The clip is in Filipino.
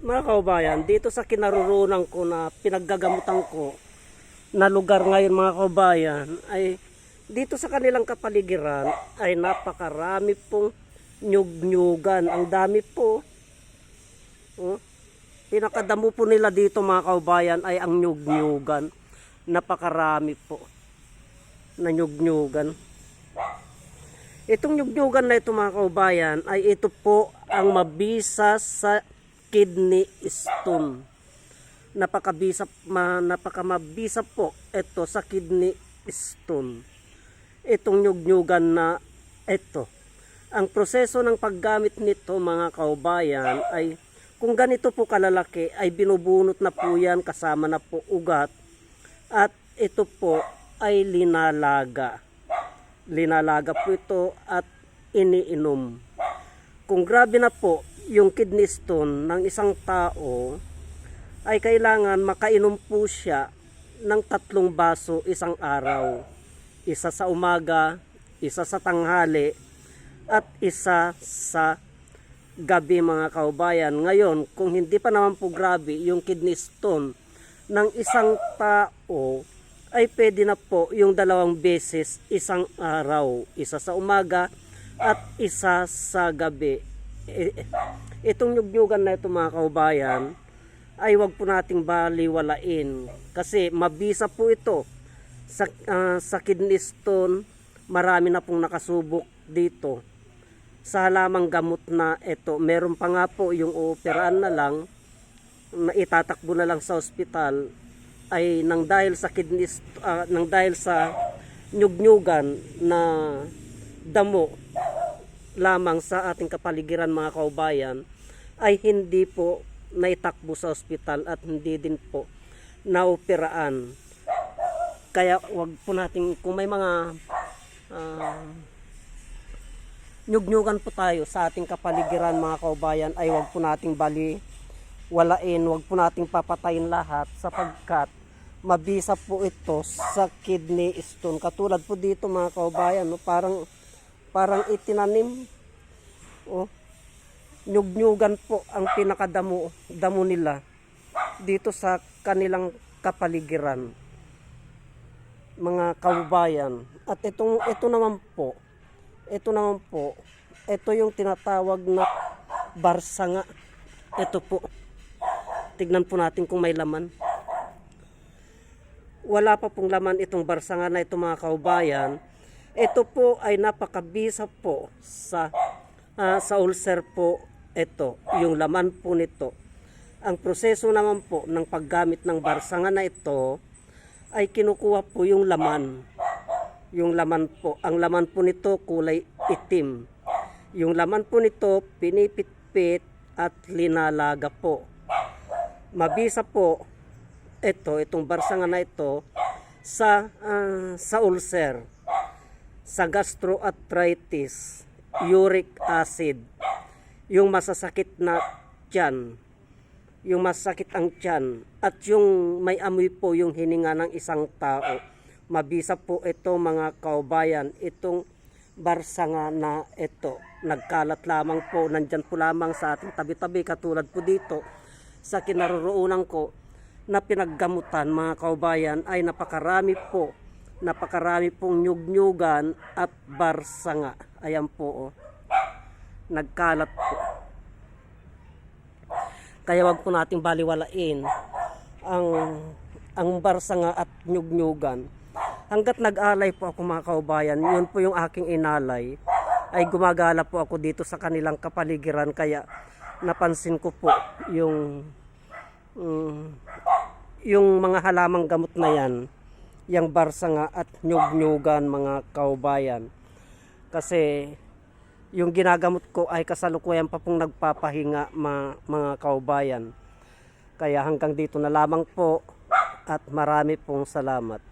Mga kaubayan, dito sa kinarurunan ko na pinaggagamutan ko na lugar ngayon mga kaubayan ay dito sa kanilang kapaligiran ay napakarami pong nyug-nyugan. Ang dami po. Oh. Pinakadamo po nila dito mga kaubayan ay ang nyug-nyugan. Napakarami po na nyug-nyugan. Itong nyug-nyugan na ito mga kaubayan ay ito po ang mabisa sa kidney stone. Napakabisa, ma, napakamabisa po ito sa kidney stone. Itong nyug-nyugan na ito. Ang proseso ng paggamit nito mga kaubayan ay kung ganito po kalalaki ay binubunot na po yan kasama na po ugat at ito po ay linalaga. Linalaga po ito at iniinom. Kung grabe na po yung kidney stone ng isang tao, ay kailangan makainom po siya ng tatlong baso isang araw. Isa sa umaga, isa sa tanghali, at isa sa gabi mga kaubayan. Ngayon, kung hindi pa naman po grabe yung kidney stone ng isang tao, ay pwede na po yung dalawang beses isang araw. Isa sa umaga at isa sa gabi. Itong nyugyugan na ito mga kaubayan, ay wag po nating baliwalain. Kasi mabisa po ito sa, ah, sa kidney stone. Marami na pong nakasubok dito sa halamang gamot na ito. Meron pa nga po yung operaan na lang na itatakbo na lang sa ospital ay nang dahil sa kidney ah, nang dahil sa nyugnyugan na damo lamang sa ating kapaligiran mga kaubayan ay hindi po naitakbo sa ospital at hindi din po naoperaan. Kaya wag po natin kung may mga ah, nyugnyugan po tayo sa ating kapaligiran mga kaubayan ay wag po nating bali walain, wag po nating papatayin lahat sapagkat mabisa po ito sa kidney stone. Katulad po dito mga kaubayan, no, parang parang itinanim. Oh, nyugnyugan po ang pinakadamo damo nila dito sa kanilang kapaligiran mga kaubayan. At itong ito naman po, ito naman po, ito yung tinatawag na barsanga. Ito po. Tignan po natin kung may laman. Wala pa pong laman itong barsanga na ito mga kaubayan. Ito po ay napakabisa po sa ah, sa ulcer po ito, yung laman po nito. Ang proseso naman po ng paggamit ng barsanga na ito ay kinukuha po yung laman. Yung laman po, ang laman po nito kulay itim. Yung laman po nito pinipitpit at linalaga po. Mabisa po ito, itong barsanga na ito sa ah, sa ulcer, sa gastroarthritis, uric acid, yung masasakit na tiyan, yung masakit ang tiyan, at yung may amoy po yung hininga ng isang tao. Mabisa po ito mga kaubayan, itong barsanga na ito. Nagkalat lamang po, nandyan po lamang sa ating tabi-tabi, katulad po dito sa kinaroroonan ko na pinaggamutan mga kaubayan ay napakarami po napakarami pong nyugnyugan at barsanga. Ayan po oh. nagkalat po. Kaya wag po nating baliwalain ang ang barsanga at nyugnyugan. Hanggat nag-alay po ako mga kaubayan yun po yung aking inalay. Ay gumagala po ako dito sa kanilang kapaligiran. Kaya napansin ko po yung mm, yung mga halamang gamot na yan yung barsanga at nyug-nyugan mga kaubayan. Kasi yung ginagamot ko ay kasalukuyan pa pong nagpapahinga ma- mga kaubayan. Kaya hanggang dito na lamang po at marami pong salamat